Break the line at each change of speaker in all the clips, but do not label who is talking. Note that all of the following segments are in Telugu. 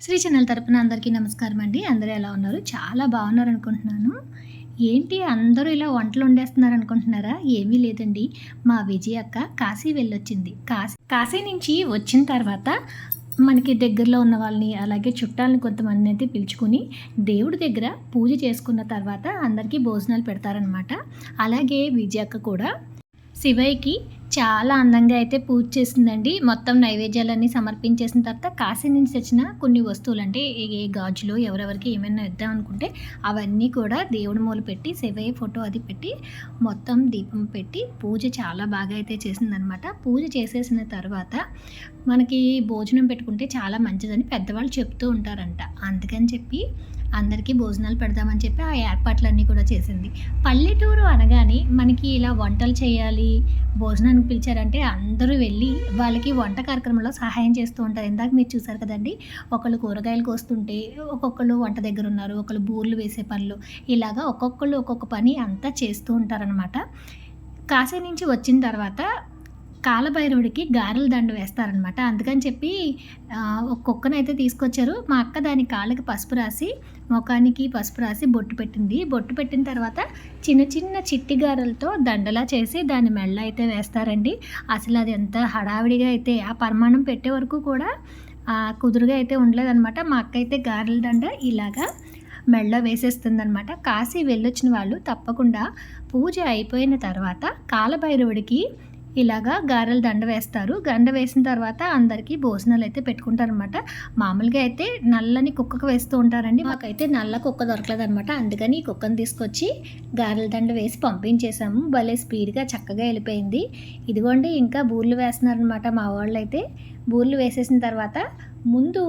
శ్రీ ఛానల్ తరపున అందరికీ నమస్కారం అండి. అందరూ ఎలా ఉన్నారు? చాలా బాగున్నారు అనుకుంటున్నాను. ఏంటి అందరూ ఇలా వంటలు వండేస్తున్నారు అనుకుంటున్నారా? ఏమీ లేదండి. మా విజయ అక్క కాశీ వెళ్ళొచ్చింది. కాశీ కాశీ నుంచి వచ్చిన తర్వాత మనకి దగ్గరలో ఉన్న వాళ్ళని అలాగే చుట్టాలని కొంతమంది అయితే పిలుచుకుని దేవుడి దగ్గర పూజ చేసుకున్న తర్వాత అందరికీ భోజనాలు పెడతారనమాట అలాగే విజయ అక్క కూడా శివయ్యకి చాలా అందంగా అయితే పూజ చేసిందండి. మొత్తం నైవేద్యాలన్నీ సమర్పించేసిన తర్వాత కాశీ నుంచి తెచ్చిన కొన్ని వస్తువులు అంటే ఏ- ఏ గాజులు ఎవరెవరికి ఏమైనా ఇద్దాం అనుకుంటే అవన్నీ కూడా దేవుడి మూల పెట్టి శివయ్య ఫోటో అది పెట్టి మొత్తం దీపం పెట్టి పూజ చాలా బాగా అయితే చేసిందనమాట. పూజ చేసేసిన తర్వాత మనకి భోజనం పెట్టుకుంటే చాలా మంచిదని పెద్దవాళ్ళు చెప్తూ ఉంటారంట. అందుకని చెప్పి అందరికీ భోజనాలు పెడదామని చెప్పి ఆ ఏర్పాట్లన్నీ కూడా చేసింది. పల్లెటూరు అనగానే మనకి ఇలా వంటలు చేయాలి భోజనానికి పిలిచారంటే అందరూ వెళ్ళి వాళ్ళకి వంట కార్యక్రమంలో సహాయం చేస్తూ ఉంటారు. ఇందాక మీరు చూసారు కదండి ఒకళ్ళు కూరగాయలు కోస్తుంటే ఒక్కొక్కళ్ళు వంట దగ్గర ఉన్నారు ఒకళ్ళు బూర్లు వేసే పనులు ఇలాగా ఒక్కొక్కళ్ళు ఒక్కొక్క పని అంతా చేస్తూ ఉంటారనమాట కాశీ నుంచి వచ్చిన తర్వాత కాలభైరవుడికి గారెల దండ వేస్తారనమాట అందుకని చెప్పి ఒక కుక్కనైతే తీసుకొచ్చారు. మా అక్క దాని కాళ్ళకి పసుపు రాసి ముఖానికి పసుపు రాసి బొట్టు పెట్టింది. బొట్టు పెట్టిన తర్వాత చిన్న చిన్న చిట్టి గారెలతో దండలా చేసి దాని మెళ్ళ అయితే వేస్తారండి. అసలు అది ఎంత హడావిడిగా అయితే ఆ పరిమాణం పెట్టే వరకు కూడా కుదురుగా అయితే ఉండలేదన్నమాట. మా అక్క అయితే గారెల దండ ఇలాగా మెళ్ళ వేసేస్తుందనమాట కాశీ వెళ్ళొచ్చిన వాళ్ళు తప్పకుండా పూజ అయిపోయిన తర్వాత కాలభైరవుడికి ఇలాగా గారెల దండ వేస్తారు. దండ వేసిన తర్వాత అందరికీ భోజనాలు అయితే పెట్టుకుంటారు అనమాట మామూలుగా అయితే నల్లని కుక్కకు వేస్తూ ఉంటారండి. మాకైతే నల్ల కుక్క దొరకలేదనమాట అందుకని ఈ కుక్కను తీసుకొచ్చి గారెల దండ వేసి పంపించేసాము భలే స్పీడ్గా చక్కగా వెళ్ళిపోయింది. ఇదిగోండి ఇంకా బూర్లు వేస్తున్నారనమాట మా వాళ్ళు అయితే బూర్లు వేసేసిన తర్వాత ముందు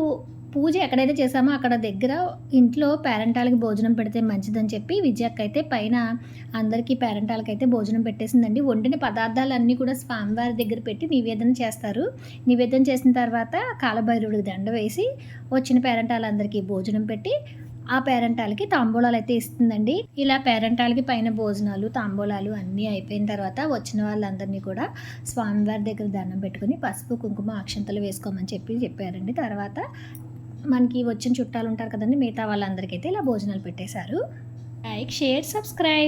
పూజ ఎక్కడైతే చేసామో అక్కడ దగ్గర ఇంట్లో పేరెంటాలకి భోజనం పెడితే మంచిదని చెప్పి విజయక్క అయితే పైన అందరికీ పేరెంటాలకి అయితే భోజనం పెట్టేసిందండి. వండిన పదార్థాలన్నీ కూడా స్వామివారి దగ్గర పెట్టి నివేదన చేస్తారు. నివేదన చేసిన తర్వాత కాలభైరవుడికి దండ వేసి వచ్చిన పేరెంటాలందరికీ భోజనం పెట్టి ఆ పేరెంటాలకి తాంబూలాలు అయితే ఇస్తుందండి. ఇలా పేరెంటాలకి పైన భోజనాలు తాంబూలాలు అన్నీ అయిపోయిన తర్వాత వచ్చిన వాళ్ళందరినీ కూడా స్వామివారి దగ్గర దండం పెట్టుకుని పసుపు కుంకుమ అక్షంతలు వేసుకోమని చెప్పి చెప్పారండి. తర్వాత మనకి వచ్చిన చుట్టాలు ఉంటారు కదండి మిగతా వాళ్ళందరికీ అయితే ఇలా భోజనాలు పెట్టేశారు. Like share subscribe